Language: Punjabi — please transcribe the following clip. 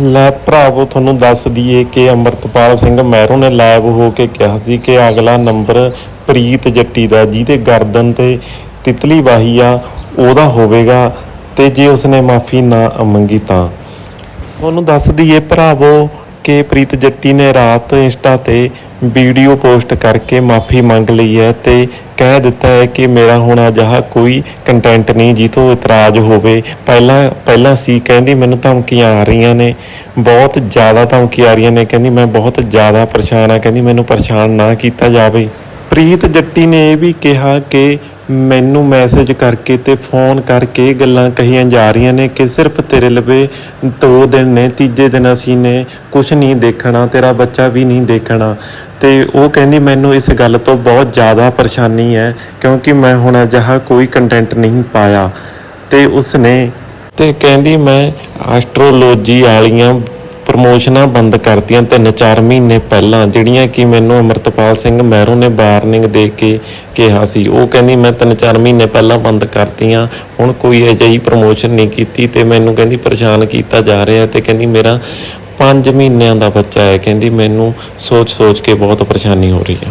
ਲੈ ਭਰਾਵੋ, ਤੁਹਾਨੂੰ ਦੱਸ ਦਈਏ ਕਿ ਅਮਰਤਪਾਲ ਸਿੰਘ ਮਹਿਰੋਂ ਨੇ ਲਾਈਵ ਹੋ ਕੇ ਕਿਹਾ ਸੀ ਕਿ ਅਗਲਾ ਨੰਬਰ ਪ੍ਰੀਤ ਜੱਟੀ ਦਾ ਜਿਹਦੇ ਗਰਦਨ ਤੇ ਤਿਤਲੀ ਵਾਹੀ ਆ, ਉਹਦਾ ਹੋਵੇਗਾ ਤੇ ਜੇ ਉਸਨੇ ਮਾਫੀ ਨਾ ਮੰਗੀ ਤਾਂ। ਤੁਹਾਨੂੰ ਦੱਸ ਦਈਏ ਭਰਾਵੋ ਕਿ ਪ੍ਰੀਤ ਜੱਟੀ ਨੇ ਰਾਤ ਇੰਸਟਾ ਤੇ ਵੀਡੀਓ ਪੋਸਟ ਕਰਕੇ ਮਾਫੀ ਮੰਗ ਲਈ ਹੈ ਤੇ ਕਹਿ ਦਿੱਤਾ ਹੈ ਕਿ ਮੇਰਾ ਹੁਣ ਅਜਿਹਾ ਕੋਈ ਕੰਟੈਂਟ ਨਹੀਂ ਜੀ ਤੋਂ ਇਤਰਾਜ਼ ਹੋਵੇ। ਪਹਿਲਾਂ ਪਹਿਲਾਂ ਸੀ, ਕਹਿੰਦੀ ਮੈਨੂੰ ਧਮਕੀਆਂ ਆ ਰਹੀਆਂ ਨੇ। ਬਹੁਤ ਜ਼ਿਆਦਾ ਧਮਕੀਆਂ ਆ ਰਹੀਆਂ ਨੇ। ਕਹਿੰਦੀ ਮੈਂ ਬਹੁਤ ਜ਼ਿਆਦਾ ਪਰੇਸ਼ਾਨ ਆ। ਕਹਿੰਦੀ ਮੈਨੂੰ ਪਰੇਸ਼ਾਨ ਨਾ ਕੀਤਾ ਜਾਵੇ। ਪ੍ਰੀਤ ਜੱਟੀ ਨੇ ਇਹ ਵੀ ਕਿਹਾ ਕਿ ਮੈਨੂੰ ਮੈਸੇਜ ਕਰਕੇ ਤੇ ਫੋਨ ਕਰਕੇ ਗੱਲਾਂ ਕਹੀਆਂ ਜਾ ਰਹੀਆਂ ਨੇ ਕਿ ਸਿਰਫ ਤੇਰੇ ਲਵੇ ਦੋ ਦਿਨ ਨੇ, ਤੀਜੇ ਦਿਨ ਅਸੀਂ ਨੇ ਕੁਝ ਨਹੀਂ ਦੇਖਣਾ, ਤੇਰਾ ਬੱਚਾ ਵੀ ਨਹੀਂ ਦੇਖਣਾ। ਤੇ ਉਹ ਕਹਿੰਦੀ, ਮੈਨੂੰ ਇਸ ਗੱਲ ਤੋਂ ਬਹੁਤ ਜ਼ਿਆਦਾ ਪਰੇਸ਼ਾਨੀ ਹੈ, ਕਿਉਂਕਿ ਮੈਂ ਹੁਣ ਅਜਿਹਾ ਕੋਈ ਕੰਟੈਂਟ ਨਹੀਂ ਪਾਇਆ। ਤੇ ਉਸਨੇ ਤੇ ਕਹਿੰਦੀ, ਮੈਂ ਐਸਟ੍ਰੋਲੋਜੀ ਵਾਲੀਆਂ ਪ੍ਰਮੋਸ਼ਨਾਂ ਬੰਦ ਕਰਤੀਆਂ ਤਿੰਨ ਚਾਰ ਮਹੀਨੇ ਪਹਿਲਾਂ, ਜਿਹੜੀਆਂ ਕਿ ਮੈਨੂੰ ਅਮਰਤਪਾਲ ਸਿੰਘ ਮਹਿਰੂ ਨੇ ਵਾਰਨਿੰਗ ਦੇ ਕੇ ਕਿਹਾ ਸੀ। ਉਹ ਕਹਿੰਦੀ, ਮੈਂ ਤਿੰਨ ਚਾਰ ਮਹੀਨੇ ਪਹਿਲਾਂ ਬੰਦ ਕਰਤੀਆਂ, ਹੁਣ ਕੋਈ ਅਜਿਹੀ ਪ੍ਰਮੋਸ਼ਨ ਨਹੀਂ ਕੀਤੀ ਤੇ ਮੈਨੂੰ ਕਹਿੰਦੀ, ਪਰੇਸ਼ਾਨ ਕੀਤਾ ਜਾ ਰਿਹਾ ਤੇ ਕਹਿੰਦੀ, ਮੇਰਾ 5 ਮਹੀਨਿਆਂ ਦਾ ਬੱਚਾ ਹੈ। ਕਹਿੰਦੀ, ਮੈਨੂੰ ਸੋਚ ਸੋਚ ਕੇ ਬਹੁਤ ਪਰੇਸ਼ਾਨੀ ਹੋ ਰਹੀ ਆ।